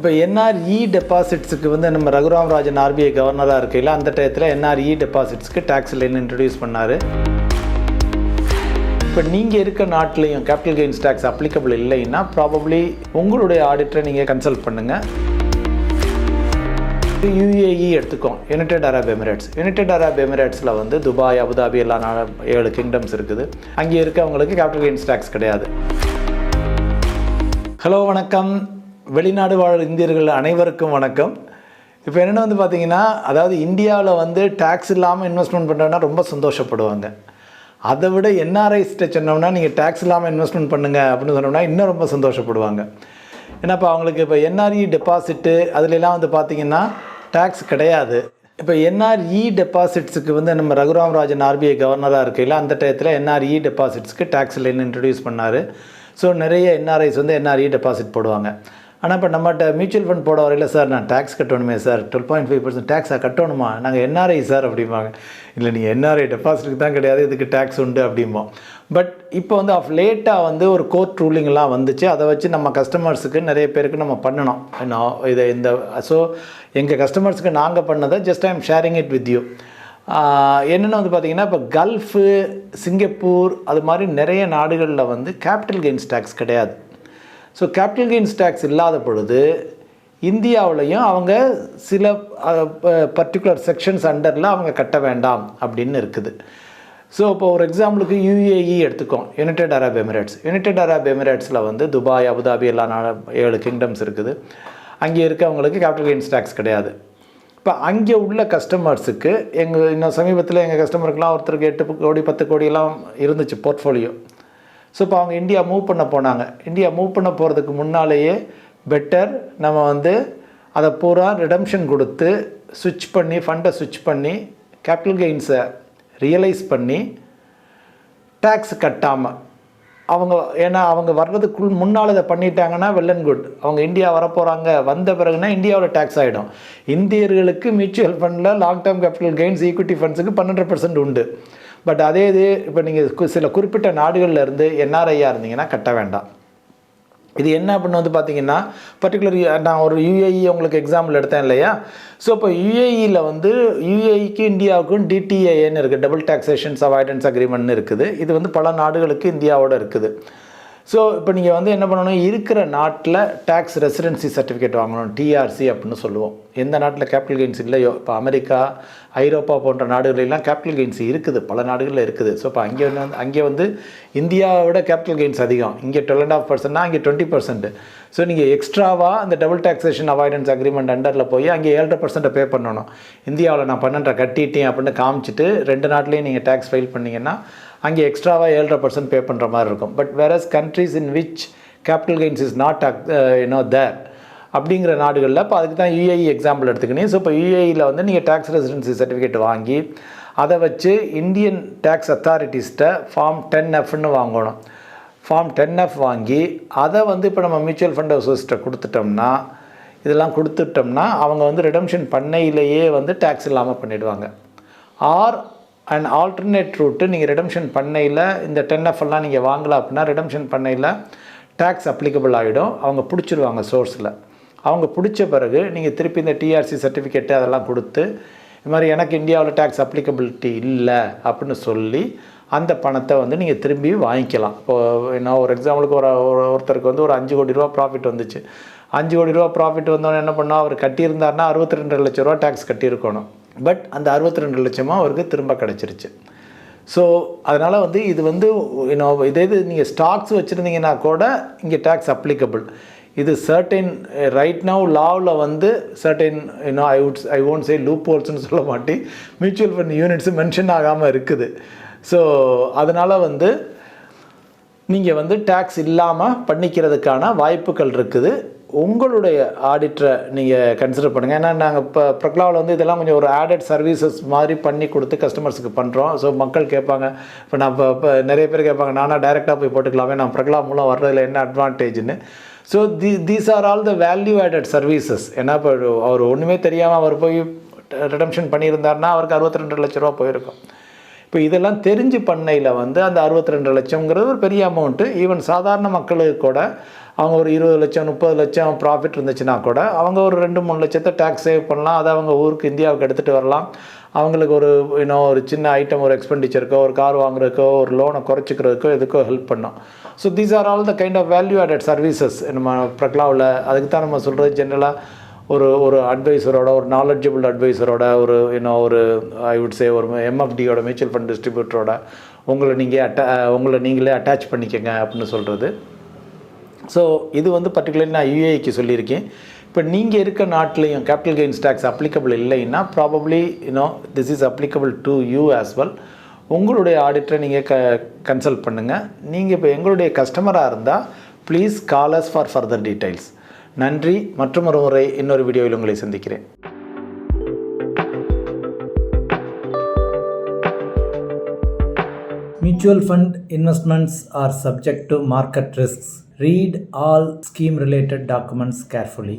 இப்போ என்ஆர்இ டெபாசிட்ஸுக்கு வந்து நம்ம ரகுராம் ராஜன் ஆர்பிஐ கவர்னராக இருக்கையில் அந்த டயத்தில் என்ஆர்இ டெபாசிட்ஸ்க்கு டேக்ஸ் லைன் இன்ட்ரடியூஸ் பண்ணார். இப்போ நீங்கள் இருக்க நாட்டிலையும் கேபிட்டல் கெயின்ஸ் டேக்ஸ் அப்ளிகபிள் இல்லைன்னா ப்ராபப்ளி உங்களுடைய ஆடிட்டரை நீங்கள் கன்சல்ட் பண்ணுங்கள் UAE எடுத்துக்கோம் united Arab emirates united Arab எமிரேட்ஸில் வந்து துபாய் அபுதாபி எல்லா ஏழு கிங்டம்ஸ் இருக்குது. அங்கே இருக்கவங்களுக்கு கேபிட்டல் கெயின்ஸ் டேக்ஸ் கிடையாது. ஹலோ வணக்கம். வெளிநாடு வாழ் இந்தியர்கள் அனைவருக்கும் வணக்கம். இப்போ என்னென்ன வந்து பார்த்தீங்கன்னா அதாவது இந்தியாவில் வந்து டேக்ஸ் இல்லாமல் இன்வெஸ்ட்மெண்ட் பண்ணுறோன்னா ரொம்ப சந்தோஷப்படுவாங்க. அதை விட என்ஆர்ஐஸ்கிட்ட சொன்னோம்னா நீங்கள் டேக்ஸ் இல்லாமல் இன்வெஸ்ட்மெண்ட் பண்ணுங்க அப்படின்னு சொன்னோம்னா இன்னும் ரொம்ப சந்தோஷப்படுவாங்க. ஏன்னா இப்போ அவங்களுக்கு இப்போ என்ஆர்இ டெபாசிட்டு அதுலலாம் வந்து பார்த்தீங்கன்னா டேக்ஸ் கிடையாது. இப்போ என்ஆர்இ டெபாசிட்ஸுக்கு வந்து நம்ம ரகுராம் ராஜன் ஆர்பிஐ கவர்னராக இருக்கையில் அந்த டயத்தில் என்ஆர்இ டெபாசிட்ஸ்க்கு டேக்ஸ் இல்லைன்னு இன்ட்ரடியூஸ் பண்ணார். ஸோ நிறைய என்ஆர்ஐஸ் வந்து என்ஆர்இ டெபாசிட் போடுவாங்க. ஆனால் இப்போ நம்மகிட்ட மியூச்சுவல் ஃபண்ட் போட வரையில் சார் நான் tax கட்டணுமே sir. Twelve point five percent டேக்ஸாக கட்டணுமா? நாங்கள் என்ஆர்ஐ சார் அப்படிம்பாங்க. இல்லை நீங்கள் என்ஆர்ஐ டெபாசிட்டுக்கு தான் கிடையாது. இதுக்கு டேக்ஸ் உண்டு அப்படிம்போம். பட் இப்போ வந்து ஆஃப் லேட்டாக வந்து ஒரு கோர்ட் ரூலிங்லாம் வந்துச்சு. அதை வச்சு நம்ம கஸ்டமர்ஸுக்கு நிறைய பேருக்கு நம்ம பண்ணணும். இன்னும் இதை இந்த ஸோ எங்கள் கஸ்டமர்ஸுக்கு நாங்கள் பண்ணதை just I am sharing it with you என்னென்னு வந்து பார்த்தீங்கன்னா இப்போ கல்ஃபு சிங்கப்பூர் அது மாதிரி நிறைய நாடுகளில் வந்து கேபிட்டல் கெயின்ஸ் டேக்ஸ் கிடையாது. ஸோ கேபிட்டல் கெயின்ஸ் டேக்ஸ் இல்லாத பொழுது இந்தியாவிலையும் அவங்க சில பர்டிகுலர் செக்ஷன்ஸ் அண்டரில் அவங்க கட்ட வேண்டாம் அப்படின்னு இருக்குது. ஸோ இப்போ ஒரு எக்ஸாம்பிளுக்கு UAE எடுத்துக்கோம். United Arab Emirates United Arab எமிரேட்ஸில் வந்து துபாய் அபுதாபி எல்லா நா- ஏழு கிங்டம்ஸ் இருக்குது. அங்கே இருக்கவங்களுக்கு கேபிட்டல் கெயின்ஸ் டேக்ஸ் கிடையாது. இப்போ அங்கே உள்ள கஸ்டமர்ஸுக்கு எங்கள் இன்னும் சமீபத்தில் எங்கள் கஸ்டமருக்கெலாம் ஒருத்தருக்கு எட்டு கோடி பத்து கோடியெல்லாம் இருந்துச்சு போர்ட்ஃபோலியோ ஸோ இப்போ அவங்க இந்தியா மூவ் பண்ண போனாங்க. இந்தியா மூவ் பண்ண போகிறதுக்கு முன்னாலேயே பெட்டர் நம்ம வந்து அதை பூரா ரிடம்ஷன் கொடுத்து சுவிட்ச் பண்ணி ஃபண்டை சுவிட்ச் பண்ணி கேபிட்டல் கெயின்ஸை ரியலைஸ் பண்ணி டேக்ஸ் கட்டாமல் அவங்க ஏன்னா அவங்க வர்றதுக்குள் முன்னால் இதை பண்ணிட்டாங்கன்னா வெல் அண்ட் குட் அவங்க இந்தியா வரப்போகிறாங்க வந்த பிறகுனா இந்தியாவில் டேக்ஸ் ஆகிடும் இந்தியர்களுக்கு மியூச்சுவல் ஃபண்டில் long term capital gains equity ஃபண்ட்ஸுக்கு பன்னெண்டு பர்சன்ட் உண்டு. பட் அதே இது இப்போ நீங்கள் சில குறிப்பிட்ட நாடுகளில் இருந்து என்ஆர்ஐயாக இருந்தீங்கன்னா கட்ட வேண்டாம். இது என்ன அப்படின்னு வந்து பார்த்தீங்கன்னா பர்டிகுலர் நான் ஒரு யூஏஇ உங்களுக்கு எக்ஸாம்பிள் எடுத்தேன் இல்லையா? ஸோ இப்போ யூஏஇயில் வந்து யூஏஇக்கு இந்தியாவுக்கும் டிடிஏன்னு இருக்குது டபுள் டாக்ஸேஷன்ஸ் அவாய்டன்ஸ் அக்ரிமெண்ட்னு இருக்குது. இது வந்து பல நாடுகளுக்கு இந்தியாவோட இருக்குது. ஸோ இப்போ நீங்கள் வந்து என்ன பண்ணணும்? இருக்கிற நாட்டில் டேக்ஸ் ரெசிடென்சி சர்டிஃபிகேட் வாங்கணும். டிஆர்சி அப்படின்னு சொல்லுவோம். எந்த நாட்டில் கேபிட்டல் கெயின்ஸ் இல்லையோ? இப்போ அமெரிக்கா ஐரோப்பா போன்ற நாடுகளெல்லாம் கேபிட்டல் கெயின்ஸ் இருக்குது. பல நாடுகளில் இருக்குது. ஸோ இப்போ அங்கே வந்து அங்கே வந்து இந்தியாவோட கேபிட்டல் கெயின்ஸ் அதிகம். இங்கே டுவெல் அண்ட் ஆஃப் பர்சன்ட்னா அங்கே டுவெண்ட்டி பர்சன்ட் ஸோ நீங்கள் எக்ஸ்ட்ராவாக அந்த டபுள் டாக்ஸேஷன் அவாய்டன்ஸ் அக்ரிமெண்ட் அண்டரில் போய் அங்கே ஏழரை பர்சன்ட்டை பே பண்ணணும். இந்தியாவில் நான் பன்னெண்டரை கட்டிட்டேன் அப்படின்னு காமிச்சிட்டு ரெண்டு நாட்டிலையும் நீங்கள் டேக்ஸ் ஃபைல் பண்ணீங்கன்னா அங்கே எக்ஸ்ட்ராவாக ஏழரை பர்சன்ட் பே பண்ணுற மாதிரி இருக்கும். But various countries in which capital gains is not you know there அப்படிங்கிற நாடுகளில் இப்போ அதுக்கு தான் யூஏஇ எக்ஸாம்பிள் எடுத்துக்கினேன். ஸோ இப்போ யூஏஇயில் வந்து நீங்கள் டேக்ஸ் ரெசிடென்சி சர்டிஃபிகேட் வாங்கி அதை வச்சு இந்தியன் டேக்ஸ் அத்தாரிட்டிஸ்ட்டை ஃபார்ம் டென் எஃப்னு வாங்கணும். ஃபார்ம் டென் எஃப் வாங்கி அதை வந்து இப்போ நம்ம மியூச்சுவல் ஃபண்ட் அசோசியேட்டை கொடுத்துட்டோம்னா இதெல்லாம் கொடுத்துட்டோம்னா அவங்க வந்து ரிடம்ஷன் பண்ணையிலேயே வந்து டேக்ஸ் இல்லாமல் பண்ணிவிடுவாங்க ஆர் அண்ட் ஆல்டர்னேட் ரூட்டு நீங்கள் ரிடம்ஷன் பண்ணையில் இந்த டென் எஃப் எல்லாம் நீங்கள் வாங்கலாம் அப்படின்னா ரிடம்ஷன் பண்ணையில் டேக்ஸ் அப்ளிகபிள் ஆகிடும் அவங்க பிடிச்சிருவாங்க சோர்ஸில் அவங்க பிடிச்ச பிறகு நீங்கள் திருப்பி இந்த டிஆர்சி சர்டிஃபிகேட்டு அதெல்லாம் கொடுத்து இது மாதிரி எனக்கு இந்தியாவில் டேக்ஸ் அப்ளிகபிலிட்டி இல்லை அப்படின்னு சொல்லி அந்த பணத்தை வந்து நீங்கள் திரும்பி வாங்கிக்கலாம். இப்போது என்ன ஒரு எக்ஸாம்பிளுக்கு ஒரு ஒரு- ஒருத்தருக்கு வந்து ஒரு அஞ்சு கோடி ரூபா ப்ராஃபிட் வந்துச்சு. அஞ்சு கோடி ரூபா ப்ராஃபிட் வந்தோடனே என்ன பண்ணோம்? அவர் கட்டியிருந்தாருன்னா அறுபத்தி ரெண்டு லட்ச ரூபா டேக்ஸ் கட்டியிருக்கணும். பட் அந்த அறுபத்தி ரெண்டு லட்சமாக அவருக்கு திரும்ப கிடச்சிருச்சு. ஸோ அதனால் வந்து இது வந்து இன்னும் இதே இது நீங்கள் ஸ்டாக்ஸ் வச்சுருந்தீங்கன்னா கூட இங்கே டேக்ஸ் அப்ளிகபிள் இது சர்டைன் ரைட் நவு லாவில் வந்து certain you know I would I won't say loop ஹோல்ஸ்னு சொல்ல மாட்டி மியூச்சுவல் ஃபண்ட் யூனிட்ஸ் மென்ஷன் ஆகாமல் இருக்குது. ஸோ அதனால் வந்து நீங்கள் வந்து டேக்ஸ் இல்லாமல் பண்ணிக்கிறதுக்கான வாய்ப்புகள் இருக்குது. உங்களுடைய ஆடிட்டரை நீங்கள் கன்சிடர் பண்ணுங்கள் ஏன்னா நாங்கள் இப்போ ப்ரக்லாவில் வந்து இதெல்லாம் கொஞ்சம் ஒரு ஆடட் சர்வீசஸ் மாதிரி பண்ணி கொடுத்து கஸ்டமர்ஸுக்கு பண்ணுறோம் ஸோ மக்கள் கேட்பாங்க. இப்போ நான் இப்போ இப்போ நிறைய பேர் கேட்பாங்க நானாக டைரெக்டாக போய் போட்டுக்கலாமே? நான் ப்ரக்லா மூலம் வர்றதில் என்ன அட்வான்டேஜ்னு so the these are all the value added services ஏன்னா இப்போ அவர் ஒன்றுமே தெரியாமல் அவர் போய் ரிடம்ஷன் பண்ணியிருந்தாருன்னா அவருக்கு அறுபத்தி ரெண்டு லட்ச ரூபா போயிருக்கும். இப்போ இதெல்லாம் தெரிஞ்சு பண்ணையில் வந்து அந்த அறுபத்தி ரெண்டு லட்சங்கிறது ஒரு பெரிய அமௌண்ட்டு ஈவன் சாதாரண மக்களுக்கு கூட அவங்க ஒரு இருபது லட்சம் முப்பது லட்சம் ப்ராஃபிட் இருந்துச்சுன்னா கூட அவங்க ஒரு ரெண்டு மூணு லட்சத்தை டேக்ஸ் சேவ் பண்ணலாம். அதை அவங்க ஊருக்கு இந்தியாவுக்கு எடுத்துகிட்டு வரலாம். அவங்களுக்கு ஒரு இன்னும் ஒரு சின்ன ஐட்டம் ஒரு எக்ஸ்பெண்டிச்சருக்கோ ஒரு கார் வாங்குறதுக்கோ ஒரு லோனை குறைச்சிக்கிறதுக்கோ எதுக்கோ ஹெல்ப் பண்ணோம் so these are all the kind of value added services நம்ம பிரக்லாவில் அதுக்கு தான் நம்ம சொல்கிறது ஜென்ரலாக ஒரு ஒரு அட்வைசரோட ஒரு நாலெட்ஜபிள் அட்வைசரோட ஒரு இன்னும் ஒரு ஐ வுட் சே ஒரு எம்எஃப்டியோட மியூச்சுவல் ஃபண்ட் டிஸ்ட்ரிபியூட்டரோட உங்களை நீங்கள் அட்டா உங்களை நீங்களே அட்டாச் பண்ணிக்கங்க அப்படின்னு சொல்கிறது ஸோ இது வந்து பர்டிகுலர்லி நான் யூஏக்கு சொல்லியிருக்கேன். இப்போ நீங்கள் இருக்க நாட்டிலையும் கேபிட்டல் கெயின்ஸ் டேக்ஸ் அப்ளிகபிள் இல்லைன்னா probably you know this is applicable to you as well உங்களுடைய ஆடிட்டரை நீங்கள் க கன்சல்ட் பண்ணுங்கள் நீங்கள் இப்போ எங்களுடைய கஸ்டமராக இருந்தால் please call us for further details நன்றி. மற்றும் ஒரு முறை இன்னொரு வீடியோவில் உங்களை சந்திக்கிறேன். Mutual fund investments are subject to market risks. Read all scheme related documents carefully.